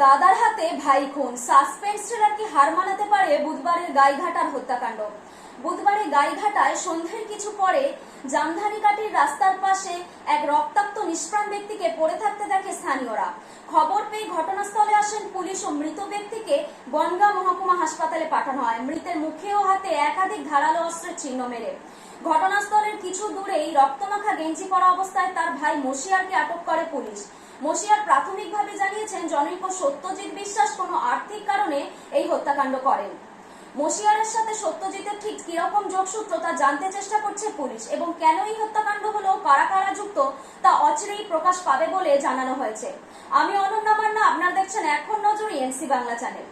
দাদার হাতে ভাই খুন। সাসপেন্স ট্রেলার কি হার মানাতে পারে বুধবারের গাইঘাটার হত্যাকাণ্ড? বুধবারে গাইঘাটায় সন্ধ্যের কিছু পরে জামধানিকাটির রাস্তার পাশে এক রক্তাক্ত নিষ্প্রাণ ব্যক্তিকে পড়ে থাকতে দেখে স্থানীয়রা। খবর পেয়ে ঘটনাস্থলে আসেন পুলিশ ও মৃত ব্যক্তিকে বনগাঁ মহকুমা হাসপাতালে পাঠানো হয়। মৃতের মুখে ও হাতে একাধিক ধারালো অস্ত্রের চিহ্ন মেরে। ঘটনাস্থলের কিছু দূরেই রক্তমাখা গেঞ্জি পরা অবস্থায় তার ভাই মশিয়ারকে আটক করে পুলিশ। মশিয়ার প্রাথমিকভাবে জানিয়েছেন জনৈক সত্যজিৎ বিশ্বাস কোনো আর্থিক কারণে এই হত্যাকাণ্ড করেন। মশিয়ারের সাথে সত্যজিতের ঠিক কীরকম যোগসূত্র তা জানতে চেষ্টা করছে পুলিশ এবং কেন এই হত্যাকাণ্ড হলো, কারা কারা যুক্ত, তা অচিরেই প্রকাশ পাবে বলে জানানো হয়েছে। আমি অনন্যা মান্না, আপনারা দেখছেন এখন নজর এনসি বাংলা চ্যানেল